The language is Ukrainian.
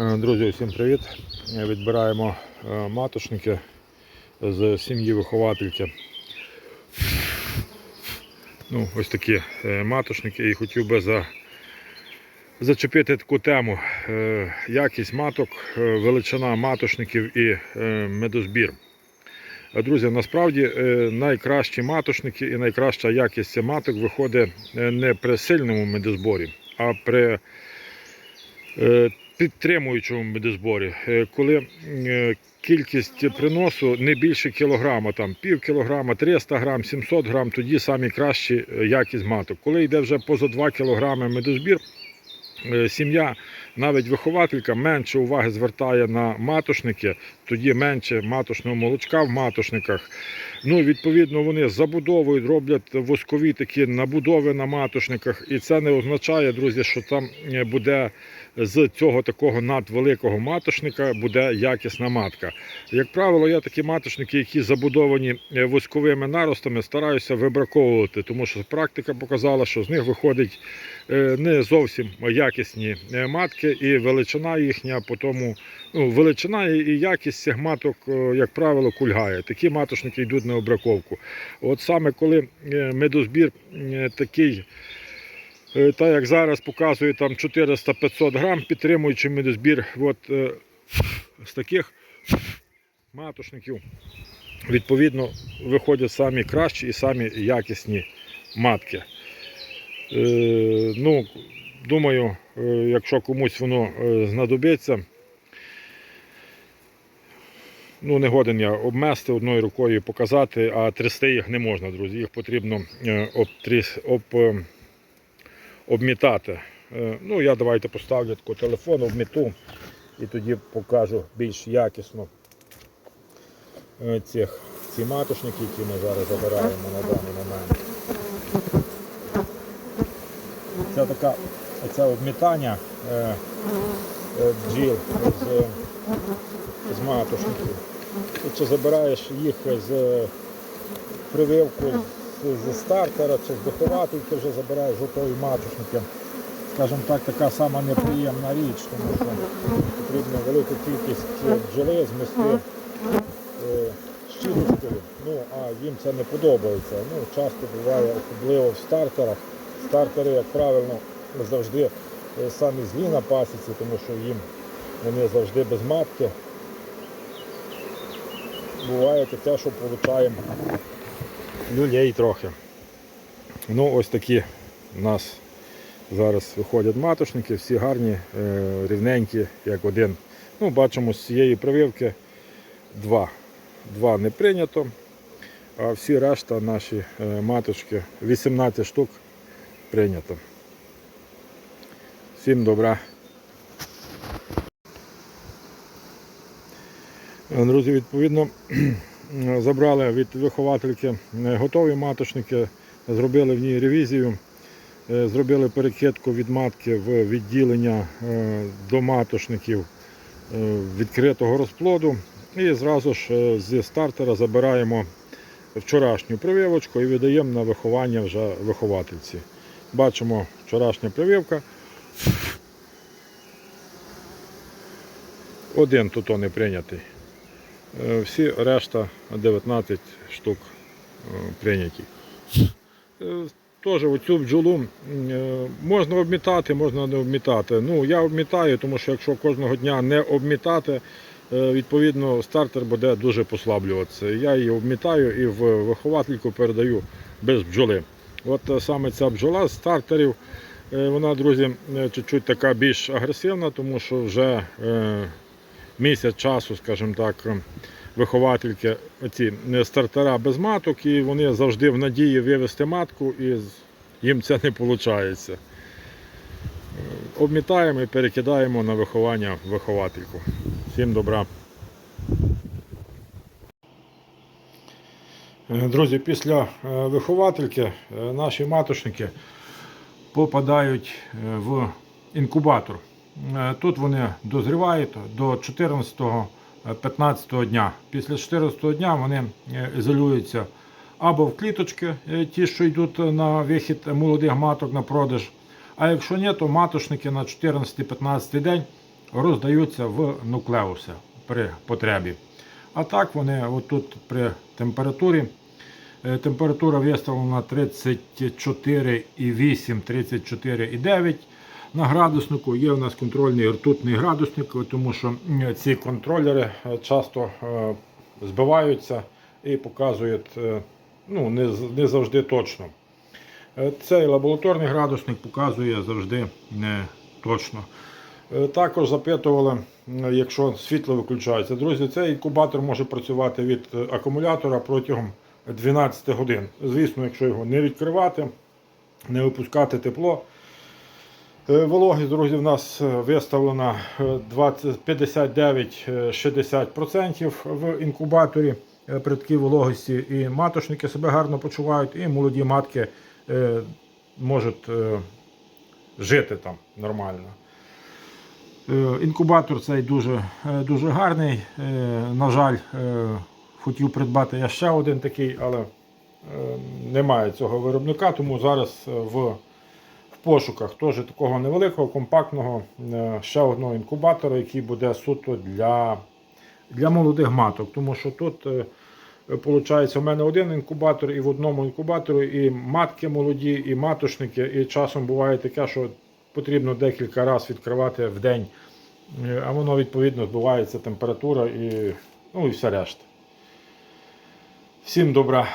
Е, Друзі, усім привіт! Е, Відбираємо е, маточники з сім'ї виховательки. Ну, ось такі маточники і хотів би за, зачепити таку тему. Якість маток, величина маточників і медозбір. Друзі, насправді найкращі маточники і найкраща якість маток виходить не при сильному медозборі, а при підтримуючому медозборі, Е, коли е, кількість приносу не більше кілограма, там пів кілограма, 300 грам, 700 грам, тоді самі кращі е, якість маток. Коли йде вже поза 2 кілограми медозбір, сім'я, навіть вихователька менше уваги звертає на матошники, тоді менше маточного молочка в матошниках. Ну, відповідно, вони забудовують, роблять воскові такі набудови на матошниках, і це не означає, друзі, що там е, буде з цього такого надвеликого матошника буде якісна матка. Як правило, я такі матошники, які забудовані е, восковими наростами, стараюся вибраковувати, тому що практика показала, що з них виходить е, не зовсім якісні е, матки, і величина їхня, тому ну, величина і якість цих маток, е, як правило, кульгає. Такі матошники йдуть на обраковку. От саме коли е, медозбір е, такий. Так як зараз показує там 400-500 грам, підтримуючи медозбір от, з таких матошників, відповідно, виходять самі кращі і самі якісні матки. Е, ну, думаю, якщо комусь воно е, знадобиться, ну, не годен я обмести одною рукою показати, а трясти їх не можна, друзі. Їх потрібно е, обтріс, об, е, обмітати. Е, Ну, я давайте поставлю таку телефон, обміту і тоді покажу більш якісно е, цих, ці матошники, які ми зараз забираємо на даний момент. Це така це обмітання е, е, бджіл з, з матошників. Тут чи забираєш їх з прививку з, стартера чи з виховательки вже забираєш готові маточники. Скажімо так, така сама неприємна річ, тому що потрібно велику кількість бджоли змести е, щіточкою. Ну, а їм це не подобається. Ну, часто буває, особливо в стартерах. Стартери, як правило, завжди е, самі злі на пасіці, тому що їм вони завжди без матки. Буває таке, що получаємо люлей трохи. Ну, ось такі у нас зараз виходять матошники, всі гарні, е, рівненькі, як один. Ну, бачимо, з цієї прививки два. Два не прийнято, а всі решта наші е, маточки, 18 штук прийнято. Всім добра. Е, Друзі, відповідно, забрали від виховательки е, готові маточники, зробили в ній ревізію, е, зробили перекидку від матки в відділення до маточників відкритого розплоду і зразу ж зі стартера забираємо вчорашню прививочку і віддаємо на виховання вже виховательці. Бачимо вчорашня прививка. Один тут не прийнятий. Е, Всі решта 19 штук е, прийняті. Е, Теж оцю бджолу можна обмітати, можна не обмітати. Ну, я обмітаю, тому що якщо кожного дня не обмітати, відповідно стартер буде дуже послаблюватися. Я її обмітаю і в виховательку передаю без бджоли. От саме ця бджола з стартерів, вона, друзі, е, чуть-чуть така більш агресивна, тому що вже е, місяць часу, скажімо так, виховательки, ці стартера без маток, і вони завжди в надії вивести матку, і їм це не виходить. Обмітаємо і перекидаємо на виховання виховательку. Всім добра. Е, Друзі, після е, виховательки е, наші маточники попадають е, в інкубатор. Е, Тут вони дозрівають до 14-15 дня. Після 14 дня вони е, ізолюються або в кліточки, ті, що йдуть на вихід молодих маток на продаж. А якщо ні, то маточники на 14-15 день роздаються в нуклеуси при потребі. А так вони отут при температурі. Е, Температура виставлена 34,8, 34,9 на градуснику. Є у нас контрольний ртутний градусник, тому що ці контролери е, часто е, збиваються і показують ну, не, не завжди точно. Цей лабораторний градусник показує завжди не точно. Також запитували, якщо світло виключається. Друзі, цей інкубатор може працювати від акумулятора протягом 12 годин. Звісно, якщо його не відкривати, не випускати тепло. Е, Вологість, друзі, в нас е, виставлена е, 20 59-60% в інкубаторі при такій вологості. І маточники себе гарно почувають, і молоді матки можуть жити там нормально. Інкубатор цей дуже, дуже гарний. На жаль, хотів придбати я ще один такий, але е, немає цього виробника, тому зараз е, в, в пошуках теж такого невеликого, компактного е, ще одного інкубатора, який буде суто для, для молодих маток. Тому що тут. е, Получається, у мене один інкубатор, і в одному інкубаторі і матки молоді, і маточники. І часом буває таке, що потрібно декілька разів відкривати в день, Е, а воно відповідно збивається температура і, ну, і все решта. Всім добра.